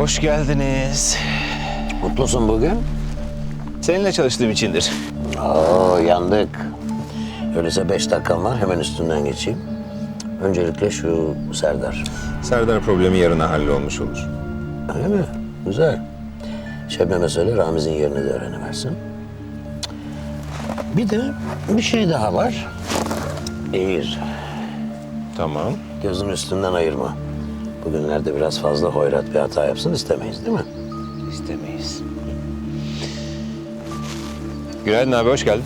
Hoş geldiniz. Mutlusun bugün? Seninle çalıştığım içindir. Oo yandık. Öyleyse beş dakikam var hemen üstünden geçeyim. Öncelikle şu Serdar. Serdar problemi yarına hallolmuş olur. Öyle mi? Güzel. Şebnem'e söyle Ramiz'in yerini de öğreniversin. Bir de bir şey daha var. Eğir. Tamam. Gözün üstünden ayırma. Bugünlerde biraz fazla hoyrat bir hata yapsın istemeyiz değil mi? İstemeyiz. Günaydın abi, hoş geldin.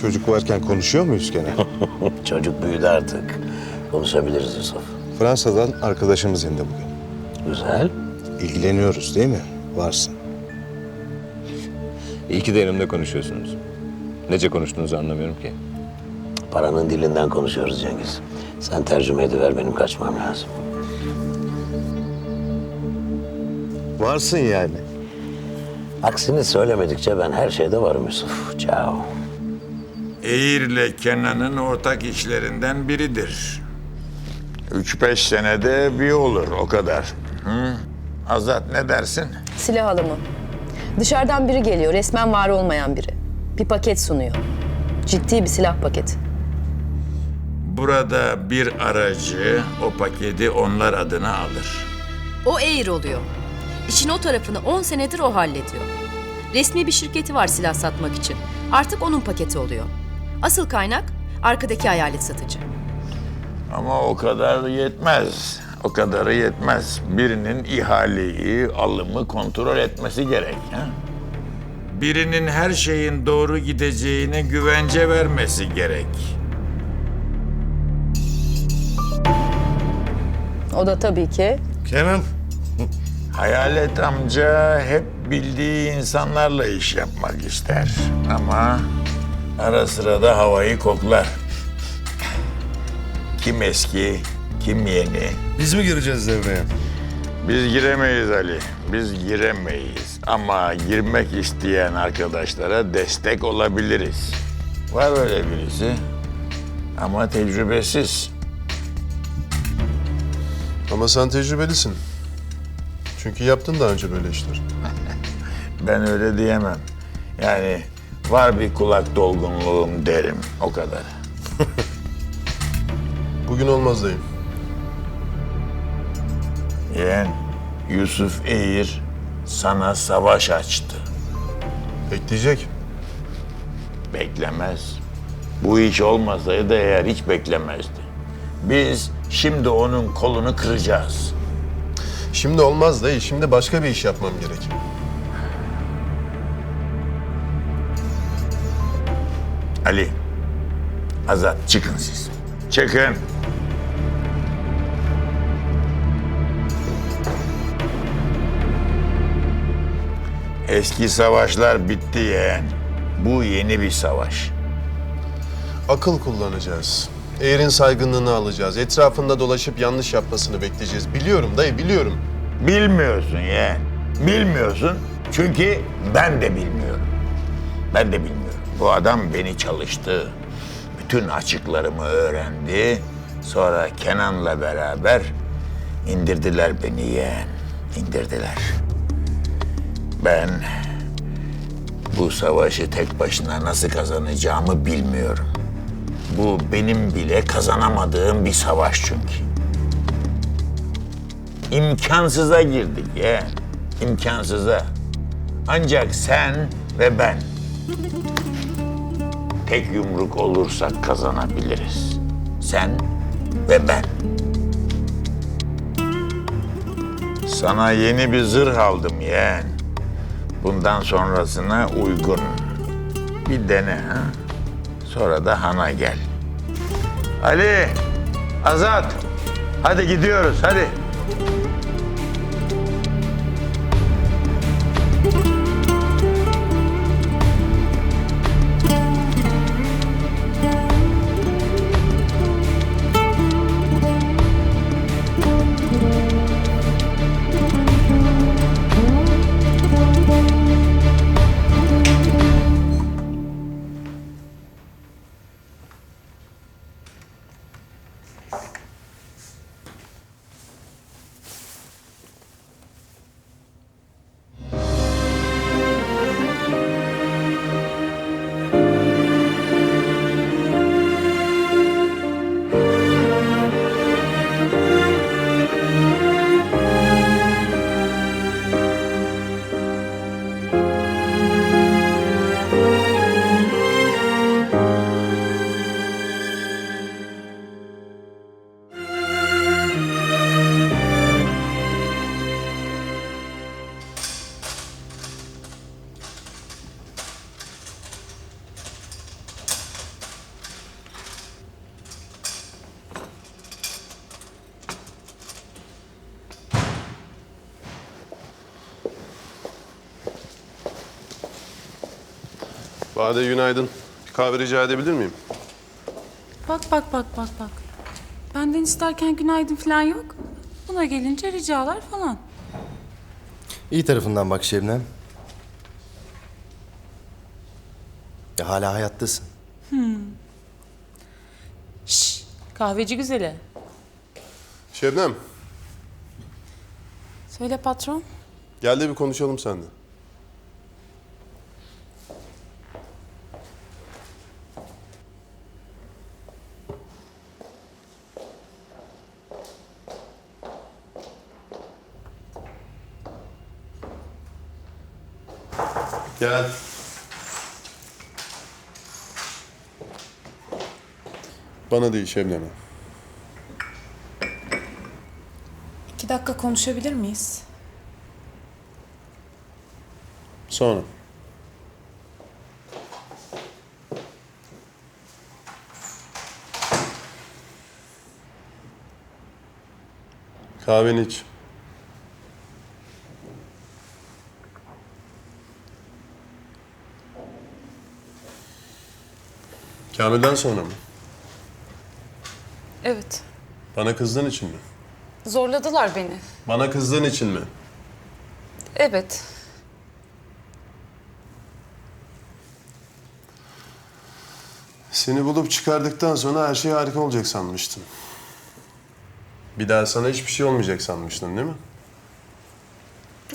Çocuk varken konuşuyor muyuz gene? Çocuk büyüdü artık. Konuşabiliriz Yusuf. Fransa'dan arkadaşımız indi bugün. Güzel. İlgileniyoruz değil mi? Varsın. İyi ki de yanımda konuşuyorsunuz. Nece konuştuğunuzu anlamıyorum ki. Paranın dilinden konuşuyoruz Cengiz. Sen tercüme ediver benim kaçmam lazım. Varsın yani. Aksini söylemedikçe ben her şeyde varım Yusuf. Ciao. Eğir'le Kenan'ın ortak işlerinden biridir. Üç beş senede bir olur o kadar. Hı? Azat ne dersin? Silah alımı. Dışarıdan biri geliyor, resmen var olmayan biri. Bir paket sunuyor. Ciddi bir silah paketi. Burada bir aracı o paketi onlar adına alır. O Air oluyor. İşin o tarafını 10 senedir o hallediyor. Resmi bir şirketi var silah satmak için. Artık onun paketi oluyor. Asıl kaynak arkadaki hayalet satıcı. Ama o kadar yetmez. O kadarı yetmez. Birinin ihaleyi, alımı kontrol etmesi gerek. Ha? Birinin her şeyin doğru gideceğine güvence vermesi gerek. O da tabii ki Kenan. Hayalet amca hep bildiği insanlarla iş yapmak ister. Ama ara sıra da havayı koklar. Kim eski, kim yeni. Biz mi gireceğiz devreye? Biz giremeyiz Ali, biz giremeyiz. Ama girmek isteyen arkadaşlara destek olabiliriz. Var öyle birisi ama tecrübesiz. Ama sen tecrübelisin. Çünkü yaptın daha önce böyle işler. Ben öyle diyemem. Yani var bir kulak dolgunluğum derim, o kadar. Bugün olmaz dayım. Yeğen, Yusuf Eğir sana savaş açtı. Bekleyecek. Beklemez. Bu iş olmasaydı eğer hiç beklemezdi. Biz şimdi onun kolunu kıracağız. Şimdi olmaz dayı. Şimdi başka bir iş yapmam gerek. Ali, Azat çıkın siz. Çıkın. Eski savaşlar bitti yeğen. Bu yeni bir savaş. Akıl kullanacağız. Eğerin saygınlığını alacağız. Etrafında dolaşıp yanlış yapmasını bekleyeceğiz. Biliyorum dayı, biliyorum. Bilmiyorsun yeğen. Bilmiyorsun çünkü ben de bilmiyorum. Ben de bilmiyorum. Bu adam beni çalıştı. Bütün açıklarımı öğrendi. Sonra Kenan'la beraber indirdiler beni yeğen. İndirdiler. Ben bu savaşı tek başına nasıl kazanacağımı bilmiyorum. Bu benim bile kazanamadığım bir savaş çünkü. İmkansıza girdik ya. İmkansıza. Ancak sen ve ben tek yumruk olursak kazanabiliriz. Sen ve ben. Sana yeni bir zırh aldım yeğen. Bundan sonrasına uygun. Bir dene ha. Sonra da hana gel. Ali, Azat. Hadi gidiyoruz hadi. Bade günaydın. Bir kahve rica edebilir miyim? Bak bak bak bak bak. Benden isterken günaydın falan yok. Buna gelince ricalar falan. İyi tarafından bak Şebnem. Ya hala hayattasın. Şş, kahveci güzeli. Şebnem, Söyle patron. gel de bir konuşalım seninle. Gel. Bana değil Şebnem'e. İki dakika konuşabilir miyiz? Sonra. Kahveni iç. Kamil'den sonra mı? Evet. Bana kızdığın için mi? Zorladılar beni. Bana kızdığın için mi? Evet. Seni bulup çıkardıktan sonra her şey harika olacak sanmıştım. Bir daha sana hiçbir şey olmayacak sanmıştın değil mi?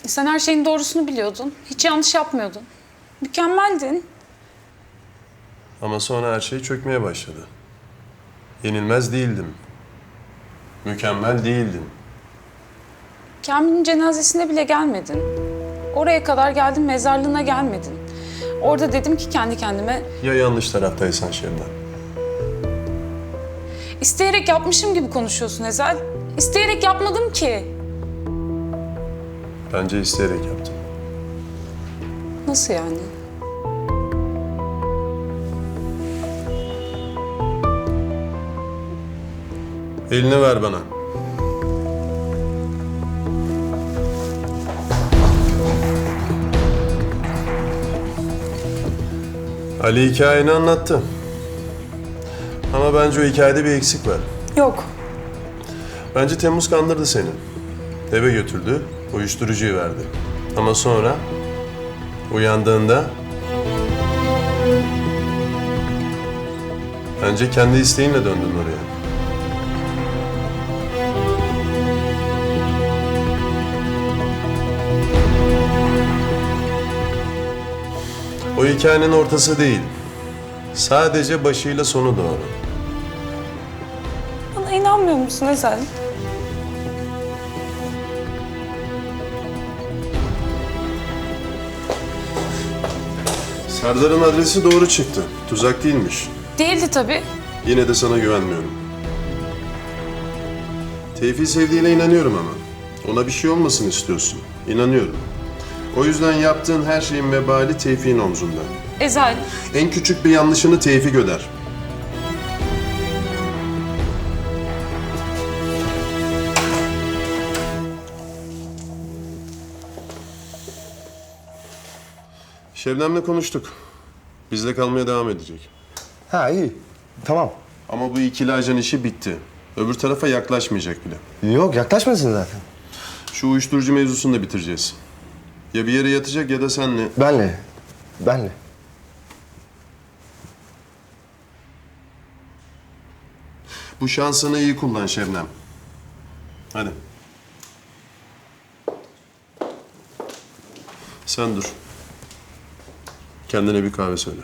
Sen her şeyin doğrusunu biliyordun. Hiç yanlış yapmıyordun. Mükemmeldin. Ama sonra her şey çökmeye başladı. Yenilmez değildim. Mükemmel değildim. Kamil'in cenazesine bile gelmedin. Oraya kadar geldin, mezarlığına gelmedin. Orada dedim ki kendi kendime, Ya yanlış taraftaysan Şebnem? isteyerek yapmışım gibi konuşuyorsun Ezel. İsteyerek yapmadım ki. Bence isteyerek yaptım. Nasıl yani? Elini ver bana. Ali hikayeni anlattı. Ama bence o hikayede bir eksik var. Yok. Bence Temmuz kandırdı seni. Eve götürdü, uyuşturucuyu verdi. Ama sonra uyandığında bence kendi isteğinle döndün oraya. O hikayenin ortası değil. Sadece başıyla sonu doğru. Bana inanmıyor musun Ezel? Serdar'ın adresi doğru çıktı. Tuzak değilmiş. Değildi tabii. Yine de sana güvenmiyorum. Tevfik'i sevdiğine inanıyorum ama. Ona bir şey olmasın istiyorsun. İnanıyorum. O yüzden yaptığın her şeyin vebali Tevfik'in omzunda. Ezel, En küçük bir yanlışını Tevfik öder. Şebnem'le konuştuk. Bizde kalmaya devam edecek. Ha iyi. Tamam. Ama bu ikili ajan işi bitti. Öbür tarafa yaklaşmayacak bile. Yok yaklaşmasın zaten. Şu uyuşturucu mevzusunu da bitireceğiz. Ya bir yere yatacak ya da senle. Benle. Benle. Bu şansını iyi kullan Şebnem. Hadi. Sen dur. Kendine bir kahve söyle.